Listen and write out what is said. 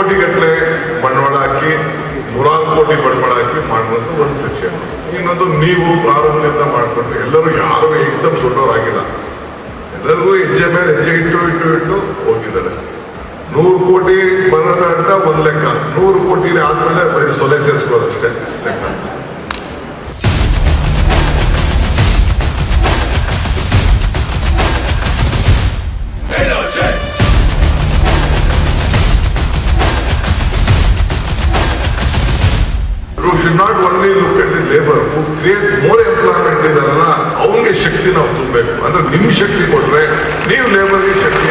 ಕೋಟಿ ಗಟ್ಟಲೆ ಬಂಡವಾಳ ಹಾಕಿ, ನೂರಾರು ಕೋಟಿ ಬಂಡವಾಳ ಹಾಕಿ ಮಾಡುವಂಥ ಒಂದು ಸೆಕ್ಷನ್ ಇನ್ನೊಂದು ನೀವು ಪ್ರಾರಂಭದಿಂದ ಮಾಡಿಕೊಂಡು ಎಲ್ಲರೂ ಯಾರು ಏಕದಮ್ ದೊಡ್ಡವರಾಗಿಲ್ಲ. ಎಲ್ಲರಿಗೂ ಹೆಜ್ಜೆ ಮೇಲೆ ಹೆಜ್ಜೆ ಇಟ್ಟು ಇಟ್ಟು ಇಟ್ಟು ಹೋಗಿದ್ದಾರೆ. ನೂರು ಕೋಟಿ ಬರೋದಂಟ ಒಂದು ಲೆಕ್ಕ. ನೂರು ಕೋಟಿ ಆದಮೇಲೆ ಬರೀ ಸೊಲೆ ಸೇರಿಸ್ಕೊಳ್ಳೋದು ಅಷ್ಟೇ. You should not only look at the labour who create more employment ಇದಾರಲ್ಲ ಅವನಿಗೆ ಶಕ್ತಿ ನಾವು ತುಂಬಬೇಕು. ಅಂದ್ರೆ ನಿಮ್ ಶಕ್ತಿ ಕೊಟ್ರೆ, ನೀವು ಲೇಬರ್ಗೆ ಶಕ್ತಿ